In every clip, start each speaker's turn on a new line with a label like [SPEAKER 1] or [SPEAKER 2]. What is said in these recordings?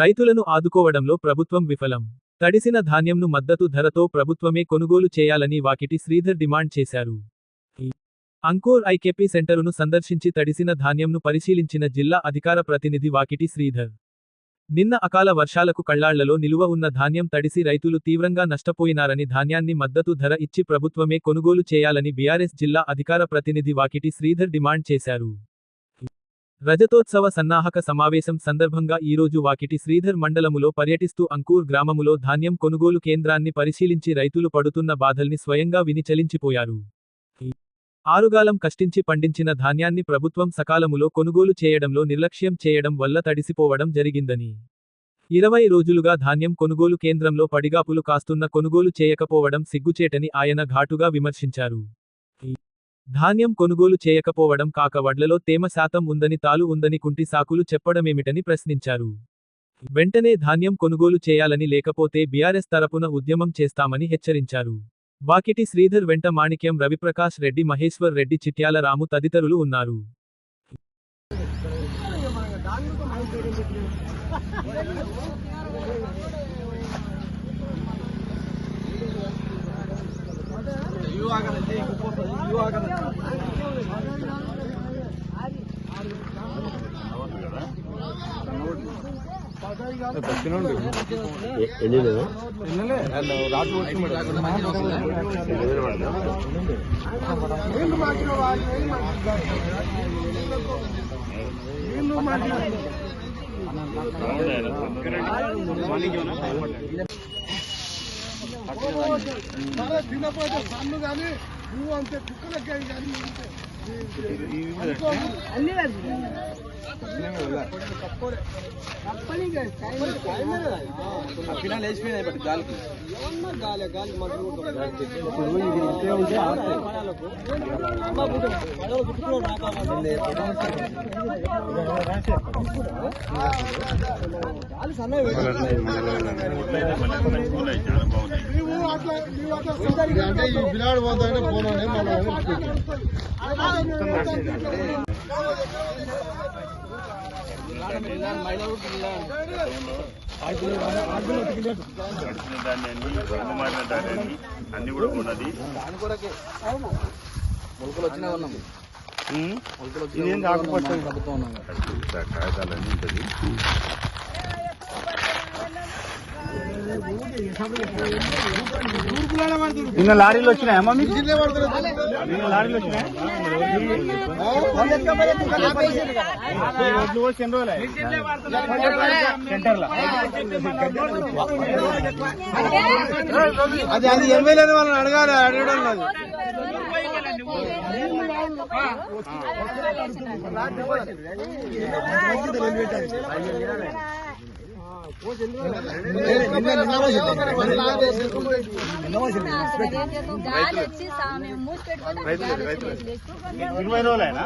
[SPEAKER 1] రైతులను ఆదుకోవడంలో ప్రభుత్వం విఫలం. తడిసిన ధాన్యంను మద్దతు ధరతో ప్రభుత్వమే కొనుగోలు చేయాలని వాకిటి శ్రీధర్ డిమాండ్ చేశారు. అంకోర్ ఐకెపి సెంటరును సందర్శించి తడిసిన ధాన్యంను పరిశీలించిన జిల్లా అధికార ప్రతినిధి వాకిటి శ్రీధర్. నిన్న అకాల వర్షాలకు కళ్ళాళ్ళలో నిలువ ఉన్న ధాన్యం తడిసి రైతులు తీవ్రంగా నష్టపోయినారని ధాన్యాన్ని మద్దతు ధర ఇచ్చి ప్రభుత్వమే కొనుగోలు చేయాలని బీఆర్ఎస్ జిల్లా అధికార ప్రతినిధి వాకిటి శ్రీధర్ డిమాండ్ చేశారు. రజతోత్సవ సన్నాహక సమావేశం సందర్భంగా ఈరోజు వాకిటి శ్రీధర్ మండలములో పర్యటిస్తూ అంకూర్ గ్రామములో ధాన్యం కొనుగోలు కేంద్రాన్ని పరిశీలించి రైతులు పడుతున్న బాధల్ని స్వయంగా విని చలించిపోయారు. ఆరుగాలం కష్టించి పండించిన ధాన్యాన్ని ప్రభుత్వం సకాలములో కొనుగోలు చేయడంలో నిర్లక్ష్యం చేయడం వల్ల తడిసిపోవడం జరిగిందని. ఇరవై రోజులుగా ధాన్యం కొనుగోలు కేంద్రంలో పడిగాపులు కాస్తున్న కొనుగోలు చేయకపోవడం సిగ్గుచేటని ఆయన ఘాటుగా విమర్శించారు. ధాన్యం కొనుగోలు చేయకపోవడం కాక వడ్లలో తేమ శాతం ఉందని తాలు ఉందని కుంటి సాకులు చెప్పడమేమిటని ప్రశ్నించారు. వెంటనే ధాన్యం కొనుగోలు చేయాలని లేకపోతే బీఆర్ఎస్ తరపున ఉద్యమం చేస్తామని హెచ్చరించారు. వాకిటి శ్రీధర్ వెంట మాణిక్యం రవిప్రకాష్ రెడ్డి మహేశ్వర్ రెడ్డి చిట్యాల రాము తదితరులు ఉన్నారు.
[SPEAKER 2] ఎన్ని సరే
[SPEAKER 3] తినపోతే సన్ను కానీ నువ్వు అంతే కుక్కలకి కానీ నీవు అట్లా నీవు అట్లా అంటే ఈ పిల్లాడు పోతానే పోనానే
[SPEAKER 4] కడిచిన ధాన్యాన్ని ధాన్యాన్ని అన్ని కూడా ఉన్నది. ఇదేం కాకపోతే కాగితాలన్నీ ఉంటుంది. నిన్న లారీలు వచ్చినాయమ్మా మీకు నిన్న లారీలు వచ్చినాయి వడ్లు పోసి ఎన్ని రోజులు సెంటర్లో
[SPEAKER 3] అది అది ఎమ్మెల్యే వాళ్ళని అడగాలి అడగడం లేదు
[SPEAKER 5] గాలి వచ్చి మూసి.
[SPEAKER 4] ఇరవై రోజులైనా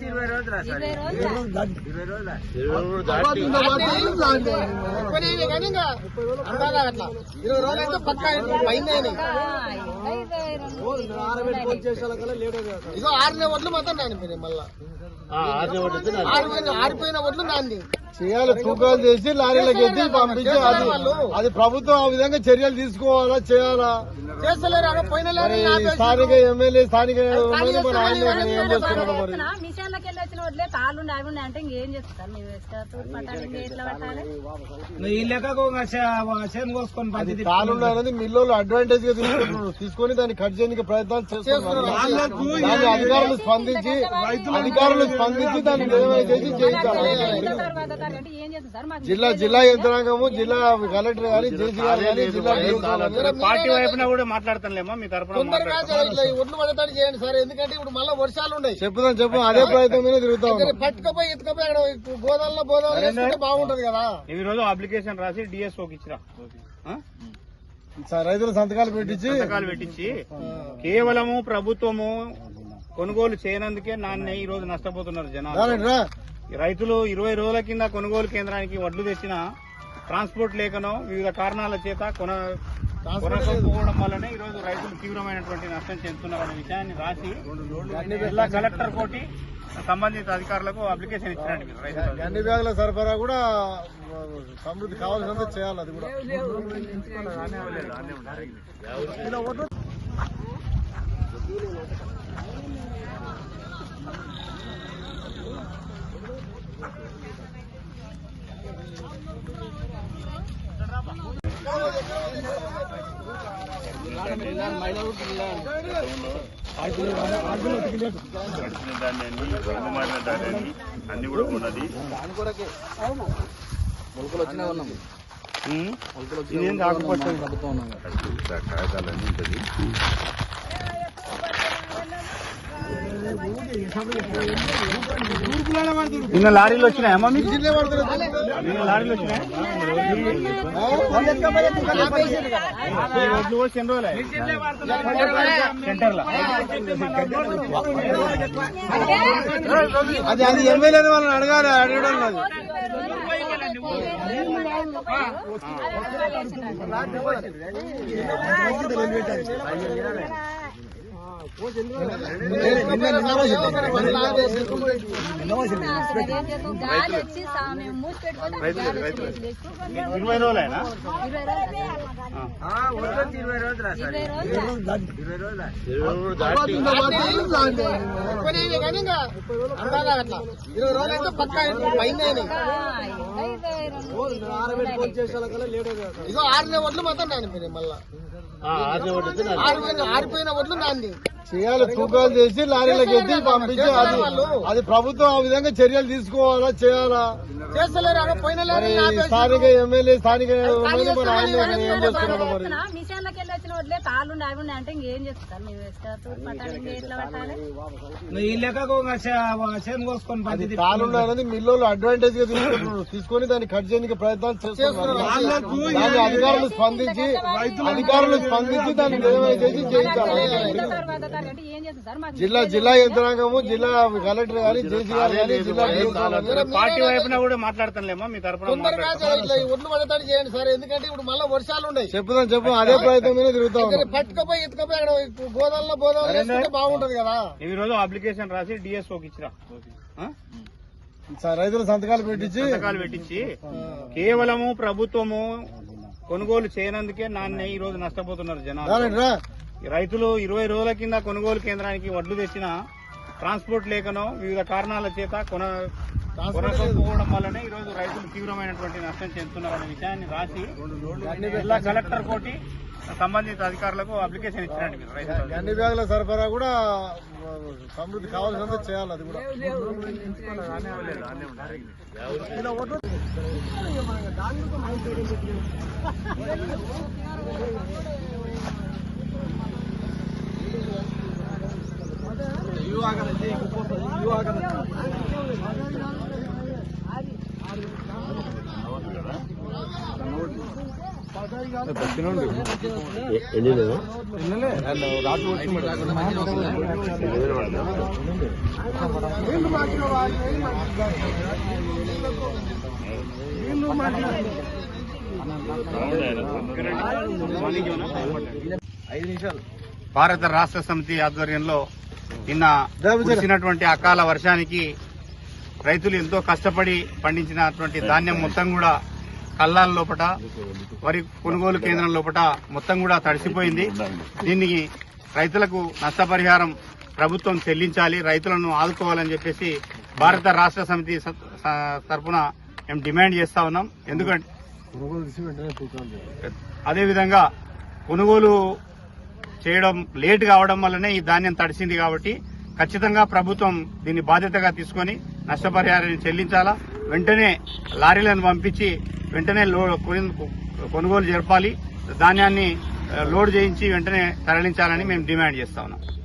[SPEAKER 5] ఇరవై రోజులు ఇరవై రోజులు
[SPEAKER 3] ఇరవై రోజులు అయితే పక్కా పైన ఇదో ఆరునే వడ్లు నాని మళ్ళా ఆరిపోయిన ఆరిపోయిన వడ్లు నాంది. చేయాలి తూకాలు చేసి లారీలకు ఎత్తి పంపించి అది అది ప్రభుత్వం ఆ విధంగా చర్యలు తీసుకోవాలా చేయాలా? స్థానిక ఎమ్మెల్యే స్థానిక ఎమ్మెల్యే మరి ఆయన ఏం చేస్తున్నారు మరి? మిల్లులు అడ్వాంటేజ్గా తీసుకుంటున్నారు. తీసుకొని దాన్ని కట్ చేయడానికి ప్రయత్నాలు చేస్తున్నారు. అధికారులు స్పందించి అధికారులు స్పందించి దాన్ని నిర్ణయం చేసి చేయించాలి. జిల్లా జిల్లా యంత్రాంగము జిల్లా కలెక్టర్ గాని జేసీ గారు గాని జిల్లా
[SPEAKER 4] పార్టీ వైపున కూడా మాట్లాడతానులేమా మీ తరపున
[SPEAKER 3] ఒడ్లు పడతాడు చేయండి సార్ ఎందుకంటే ఇప్పుడు మళ్ళీ వర్షాలు ఉన్నాయి. చెప్పుదాం చెప్పు అదే ప్రయత్నం మీద తిరుగుతాం పట్టుకపోయి ఎత్తుకపోయి అక్కడ గోదాంలో గోదావరి బాగుంటది కదా.
[SPEAKER 4] ఈ రోజు అప్లికేషన్ రాసి డిఎస్ఓకి ఇచ్చిరా.
[SPEAKER 3] రైతుల సంతకాలు పెట్టించి
[SPEAKER 4] సంతకాలు పెట్టించి కేవలము ప్రభుత్వము కొనుగోలు చేయనందుకే నాన్న ఈ రోజు నష్టపోతున్నారు జనాలు. రైతులు ఇరవై రోజుల కింద కొనుగోలు కేంద్రానికి వడ్లు తెచ్చిన ట్రాన్స్పోర్ట్ లేకనో వివిధ కారణాల చేత కొన కొనకపోవడం వల్లనే ఈ రోజు రైతులు తీవ్రమైనటువంటి నష్టం చెందుతున్నారనే విషయాన్ని రాసి జిల్లా కలెక్టర్ కోటి సంబంధిత అధికారులకు అప్లికేషన్ ఇచ్చినట్టు రైతులు
[SPEAKER 3] అన్ని బ్యాగుల సరఫరా కూడా సమృద్ధి కావాల్సినంత చేయాలి అది కూడా.
[SPEAKER 2] అన్ని కూడా ఉన్నది
[SPEAKER 4] ఉమ్.
[SPEAKER 2] ఉంటుంది
[SPEAKER 4] నిన్న లారీలు వచ్చినాయమ్మా మీకు
[SPEAKER 3] అది అది ఎమ్మెల్యే వాళ్ళని అడగాలి అడగడం లేదు
[SPEAKER 5] గాలి వచ్చి మేము మూసి.
[SPEAKER 4] ఇరవై రోజులైనా
[SPEAKER 5] ఇరవై రోజులు ఇరవై రోజులు
[SPEAKER 3] అయితే పక్కా పైన ఇగో ఆరిన ఒడ్లు మాత్రం నాని మళ్ళా ఆరిపోయిన ఆరిపోయిన ఒడ్లు నాంది. చేయాలి తూకాలు చేసి లారీలకు ఎత్తి పంపించి అది అది ప్రభుత్వం ఆ విధంగా చర్యలు తీసుకోవాలా చేయాలా? స్థానిక ఎమ్మెల్యే స్థానిక ఎమ్మెల్యే మరి ఆయన ఏం చేస్తున్నాడు మరి?
[SPEAKER 5] తాళ్ళు ఉండి అవి ఉండి అంటే ఇంకేం మేము వేస్తారు పట్టాలి? పట్టాలి
[SPEAKER 3] అది తానుండ అనేది మిల్లులు అడ్వాంటేజ్గా తీసుకుంటున్నారు. తీసుకొని దాన్ని కట్ చేయడానికి ప్రయత్నాలు చేస్తున్నారు. అధికారులు స్పందించి అధికారులు స్పందించి దాన్ని చేసి చేయించాలి. జిల్లా జిల్లా యంత్రాంగము జిల్లా కలెక్టర్ గాని జేసీ గారు కానీ జిల్లా
[SPEAKER 4] పార్టీ వైపున కూడా మాట్లాడతానులేమో మీ తరపున
[SPEAKER 3] ఒడ్లు పడతాడు చేయండి సార్. ఎందుకంటే ఇప్పుడు మళ్ళీ వర్షాలు ఉన్నాయి. చెప్పుదాం చెప్పు అదే ప్రయత్నం మీద తిరుగుతాం పట్టుకపోయి ఎత్తుకపోయి అక్కడ గోదావరిలో గోదావరి బాగుంటది కదా.
[SPEAKER 4] ఈ రోజు అప్లికేషన్ రాసి డిఎస్ఓకి ఇచ్చిరా.
[SPEAKER 3] రైతులు సంతకాలు పెట్టించి
[SPEAKER 4] సంతకాలు పెట్టించి కేవలము ప్రభుత్వము కొనుగోలు చేయనందుకే నాన్న ఈ రోజు నష్టపోతున్నారు జనాలు. రైతులు ఇరవై రోజుల కింద కొనుగోలు కేంద్రానికి వడ్లు తెచ్చిన ట్రాన్స్పోర్ట్ లేకనో వివిధ కారణాల చేత కొన కొనకపోవడం వల్లనే ఈ రోజు రైతులు తీవ్రమైనటువంటి నష్టం చెందుతున్నారనే విషయాన్ని రాసి జిల్లా కలెక్టర్ కోటి సంబంధిత అధికారులకు అప్లికేషన్ ఇచ్చినట్టు మీరు రైతులు
[SPEAKER 3] అన్ని బ్యాగుల సరఫరా కూడా సమృద్ధి కావాల్సినంత చేయాలి అది కూడా.
[SPEAKER 2] ఎ- ఎన్ని లేదా ఎన్ని పడతా
[SPEAKER 4] భారత రాష్ట్ర సమితి ఆధ్వర్యంలో నిన్న కురిసినటువంటి అకాల వర్షానికి రైతులు ఎంతో కష్టపడి పండించినటువంటి ధాన్యం మొత్తం కూడా కల్లాల లోపట వరి కొనుగోలు కేంద్రం లోపట మొత్తం కూడా తడిసిపోయింది. దీనికి రైతులకు నష్టపరిహారం ప్రభుత్వం చెల్లించాలి రైతులను ఆదుకోవాలని చెప్పేసి భారత రాష్ట్ర సమితి తరపున మేము డిమాండ్ చేస్తా ఉన్నాం. ఎందుకంటే అదేవిధంగా కొనుగోలు చేయడం లేట్ కావడం వల్లనే ఈ ధాన్యం తడిసింది కాబట్టి ఖచ్చితంగా ప్రభుత్వం దీన్ని బాధ్యతగా తీసుకొని నష్టపరిహారాన్ని చెల్లించాలా? వెంటనే లారీలను పంపించి వెంటనే లో- కొనుగోలు జరపాలి. ధాన్యాన్ని లోడ్ చేయించి వెంటనే తరలించాలని మేము డిమాండ్ చేస్తా ఉన్నాం.